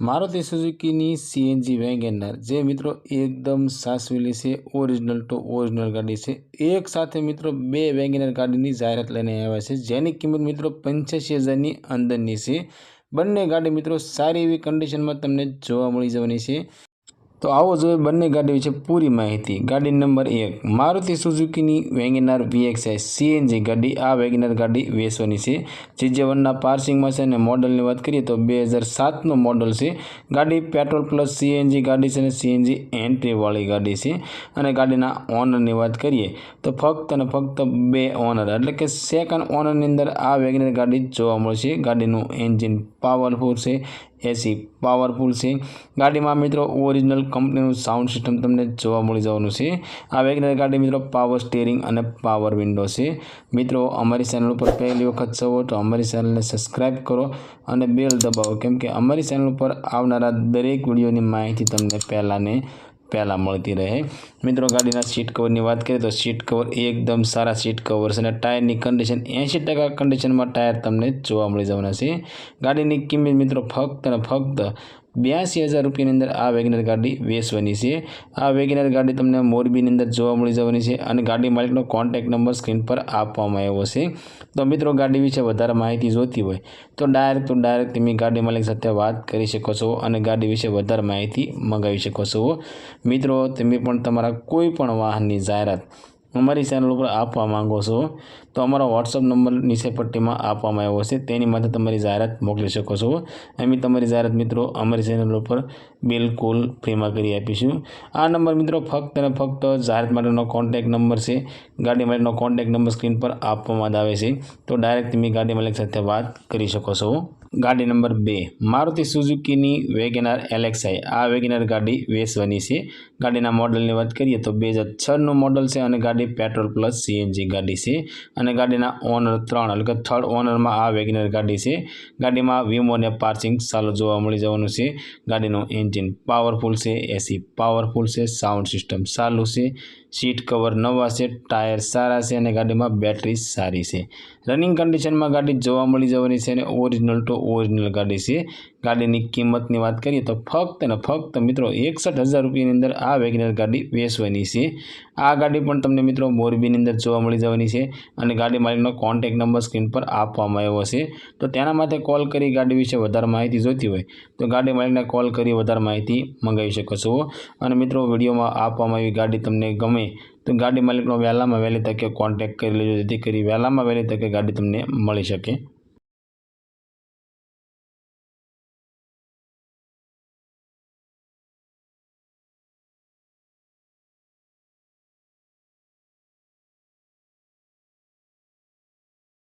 Maruti સુઝુકીની CNG WagonR જે મિત્રો એકદમ સાસવેલી છે ઓરિજિનલ ટુ ઓરિજિનલ ગાડી છે. એક સાથે મિત્રો બે વેગેનર ગાડીની જાહેરાત લઈને આવ્યા છે. જેની કિંમત મિત્રો પંચ્યાસી હજારની અંદરની છે. બંને ગાડી મિત્રો સારી એવી કન્ડિશનમાં તમને જોવા મળી જવાની છે. તો આવો જોઈએ બંને ગાડી વિશે પૂરી માહિતી. ગાડી નંબર એક, મારુતિ સુઝુકીની વેગેનાર વીએક્સઆઈ સીએનજી ગાડી. આ વેગેનાર ગાડી વેસોની છે જીજે વનના પાર્સિંગમાં છે અને મોડલની વાત કરીએ તો બે હજાર સાતનું મોડલ છે. ગાડી પેટ્રોલ પ્લસ સીએનજી ગાડી છે અને સીએનજી એન્ટ્રીવાળી ગાડી છે. અને ગાડીના ઓનરની વાત કરીએ તો ફક્ત અને ફક્ત બે ઓનર, એટલે કે સેકન્ડ ઓનરની અંદર આ વેગેનર ગાડી જોવા મળશે. ગાડીનું એન્જિન પાવરફુલ છે એસી પાવરફુલ છે. ગાડીમાં મિત્રો ઓરિજિનલ કંપનીનું સાઉન્ડ સિસ્ટમ તમને જોવા મળી જવાનું છે. આ વેગનર ગાડી મિત્રો પાવર સ્ટેરિંગ અને પાવર વિન્ડો છે. મિત્રો અમારી ચેનલ ઉપર પહેલી વખત છો તો અમારી ચેનલને સબસ્ક્રાઈબ કરો અને બેલ દબાવો. કેમ કે અમારી ચેનલ ઉપર આવનારા દરેક વિડીયોની માહિતી તમને પહેલાંને પહેલાં મળતી રહે. મિત્રો, ગાડીના સીટ કવરની વાત કરીએ તો સીટ કવર એકદમ સારા સીટ કવર છે અને ટાયરની કન્ડિશન એંશી ટકા કન્ડિશનમાં ટાયર તમને જોવા મળી જવાના છે. ગાડીની કિંમત મિત્રો, ફક્ત અને ફક્ત બ્યાસી હજાર રૂપિયાની અંદર આ વેગનર ગાડી વેચવાની છે. આ વેગનર ગાડી તમને મોરબીની અંદર જોવા મળી જવાની છે અને ગાડી માલિકનો કોન્ટેક્ટ નંબર સ્ક્રીન પર આપવામાં આવ્યો છે. તો મિત્રો, ગાડી વિશે વધારે માહિતી જોતી હોય તો ડાયરેક્ટ તો ડાયરેક્ટ તમે ગાડી માલિક સાથે વાત કરી શકો છો અને ગાડી વિશે વધારે માહિતી મંગાવી શકો છો. મિત્રો, તમે પણ તમારા કોઈ પણ વાહનની જાહેરાત અમારી ચેનલ ઉપર આપવા માંગો છો, તો અમારો વોટ્સઅપ નંબર નીચે પટ્ટીમાં આપવામાં આવ્યો છે. તેની માટે તમારી જાહેરાત મોકલી શકો છો. અમે તમારી જાહેરાત મિત્રો અમારી ચેનલ ઉપર બિલકુલ ફ્રીમાં કરી આપીશું. આ નંબર મિત્રો ફક્ત અને ફક્ત જાહેરાત માટેનો કોન્ટેક્ટ નંબર છે. ગાડી માટેનો કોન્ટેક્ટ નંબર સ્ક્રીન પર આપવામાં આવે છે. તો ડાયરેક્ટ તમે ગાડી માલિક સાથે વાત કરી શકો છો. ગાડી નંબર બે. મારુતિ સુઝુકીની વેગેનાર એલેક્સાઈ. આ વેગેનાર ગાડી વેચવાની છે. ગાડીના મોડલની વાત કરીએ તો બે હજાર છનું મોડલ છે અને ગાડી પેટ્રોલ પ્લસ સીએનજી ગાડી છે અને ગાડીના ઓનર ત્રણ એટલે કે થર્ડ ઓનરમાં આ વેગેનર ગાડી છે. ગાડીમાં વીમો અને પાર્કિંગ સારું જોવા મળી જવાનું છે. ગાડીનું એન્જિન પાવરફુલ છે, એસી પાવરફુલ છે, સાઉન્ડ સિસ્ટમ સારું છે. સીટ કવર નવા છે, ટાયર સારા છે અને ગાડીમાં બેટરી સારી છે. રનિંગ કન્ડિશનમાં ગાડી જોવા મળી જવાની છે અને ઓરિજિનલ ટુ ઓરિજિનલ ગાડી છે. ગાડીની કિંમતની વાત કરીએ તો ફક્ત ને ફક્ત મિત્રો એકસઠ હજાર રૂપિયાની અંદર આ વેગનર ગાડી વેચવાની છે. આ ગાડી પણ તમને મિત્રો મોરબીની અંદર જોવા મળી જવાની છે અને ગાડી માલિકનો કોન્ટેક નંબર સ્ક્રીન પર આપવામાં આવ્યો છે. તો તેના માટે કોલ કરી ગાડી વિશે વધારે માહિતી જોઈતી હોય તો ગાડી માલિકને કોલ કરી વધારે માહિતી મંગાવી શકો છો. અને મિત્રો વિડીયોમાં આપવામાં આવી ગાડી તમને ગમે તો ગાડી માલિકનો વહેલામાં વહેલી તકે કોન્ટેક કરી લેજો, જેથી કરી વહેલામાં વહેલી તકે ગાડી તમને મળી શકે.